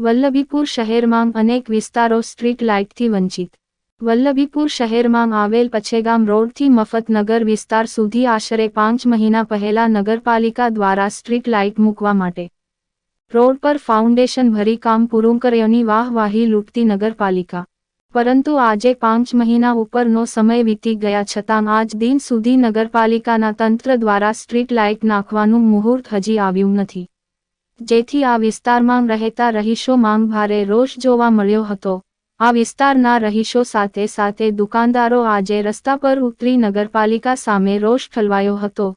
વલ્લભીપુર શહેરમાં અનેક વિસ્તારો સ્ટ્રીટ લાઇટથી વંચિત. વલ્લભીપુર શહેરમાં આવેલ પછેગામ રોડથી મફતનગર વિસ્તાર સુધી આશરે પાંચ મહિના પહેલા નગરપાલિકા દ્વારા સ્ટ્રીટ લાઇટ મૂકવા માટે. રોડ પર ફાઉન્ડેશન ભરી કામ પૂરું કર્યોની વાહવાહી લૂંટતી નગરપાલિકા. પરંતુ આજે પાંચ મહિના ઉપરનો સમય વીતી ગયા છતાં આજ દિન સુધી નગરપાલિકાના તંત્ર દ્વારા સ્ટ્રીટ લાઇટ નાખવાનું મુહૂર્ત હજી આવ્યું નથી. જેથી આ વિસ્તારમાં રહેતા રહીશોમાં ભારે રોષ જોવા મળ્યો હતો. આ વિસ્તારના રહીશો સાથે સાથે દુકાનદારો આજે રસ્તા પર ઉતરી નગરપાલિકા સામે રોષ ઠલવાયો હતો.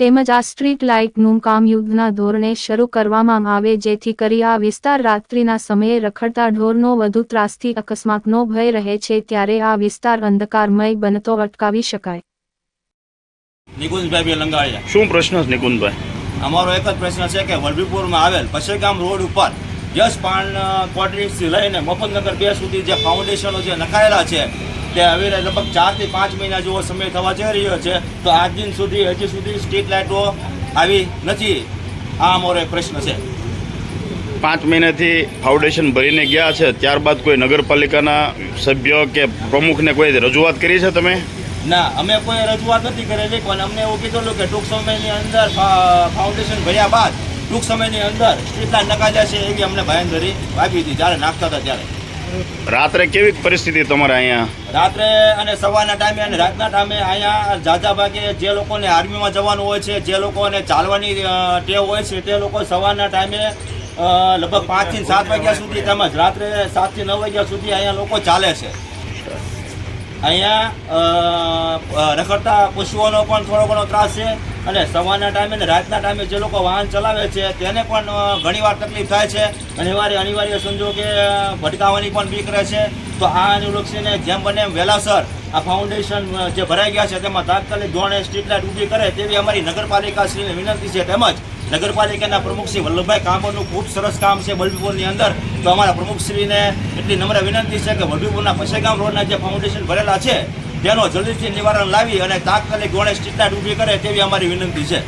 તેમજ આ સ્ટ્રીટ લાઇટનું કામ યુદ્ધના ધોરણે શરૂ કરવામાં આવે જેથી કરી આ વિસ્તાર રાત્રિના સમયે રખડતા ઢોરનો વધુ ત્રાસથી અકસ્માતનો ભય રહે છે ત્યારે આ વિસ્તાર અંધકારમય બનતો અટકાવી શકાય. નિકુંજભાઈ લંગાળિયા શું પ્રશ્ન છે નિકુંજભાઈ? અમારો એક જ પ્રશ્ન છે કે વલભીપુરમાં આવેલ પછેગામ રોડ ઉપર યશ પાન ક્વોર્ટરીસથી લઈને મફતનગર બે સુધી જે ફાઉન્ડેશનો જે નખાયેલા છે, તે હવે લગભગ ચારથી પાંચ મહિના જેવો સમય થવા જઈ રહ્યો છે. તો આજ દિન સુધી, હજી સુધી સ્ટ્રીટ લાઇટો આવી નથી? આ અમારો એક પ્રશ્ન છે. પાંચ મહિનાથી ફાઉન્ડેશન ભરીને ગયા છે. ત્યારબાદ કોઈ નગરપાલિકાના સભ્ય કે પ્રમુખને કોઈ રજૂઆત કરી છે તમે? ના અમે કોઈ રજૂઆત નથી કરેલી પણ અમને એવું કીધેલું કે ટૂંક સમયની અંદર ફાઉન્ડેશન ભર્યા બાદ ટૂંક સમયની અંદર કેટલા નકાજા છે એવી અમને બાંયધરી આપી હતી જ્યારે નાખતા હતા ત્યારે. રાત્રે કેવી પરિસ્થિતિ તમારે અહીંયા? રાત્રે અને સવારના ટાઈમે અને રાતના ટાઈમે અહીંયા જાજા ભાગે જે લોકોને આર્મીમાં જવાનું હોય છે જે લોકોને ચાલવાની ટેવ હોય છે તે લોકો સવારના ટાઈમે લગભગ પાંચથી સાત વાગ્યા સુધી તેમજ રાત્રે સાતથી નવ વાગ્યા સુધી અહીંયા લોકો ચાલે છે. અહીંયા રખડતા પશુઓનો પણ થોડો ઘણો ત્રાસ છે અને સવારના ટાઈમે અને રાતના ટાઈમે જે લોકો વાહન ચલાવે છે તેને પણ ઘણીવાર તકલીફ થાય છે અનિવાર્ય અનિવાર્ય સંજોગે ભટકાવાની પણ બીક રહે છે. તો આ અનુલક્ષીને જેમ બને એમ વહેલાસર આ ફાઉન્ડેશન જે ભરાઈ ગયા છે તેમાં તાત્કાલિક ધોરણે સ્ટ્રીટ લાઇટ ઊભી કરે તેવી અમારી નગરપાલિકા શ્રીને વિનંતી છે. તેમજ નગરપાલિકાના પ્રમુખ શ્રી વલ્લભભાઈ કામોનું ખૂબ સરસ કામ છે બલબીપુરની અંદર. તો અમારા પ્રમુખશ્રીને એટલી નમ્ર વિનંતી છે કે વલ્લભીપુરના પછેગામ રોડના જે ફાઉન્ડેશન ભરેલા છે, તેનો જલ્દીથી નિવારણ લાવી અને તાત્કાલિક ગોણે સ્ટ્રીટ ઊભી કરે તેવી અમારી વિનંતી છે.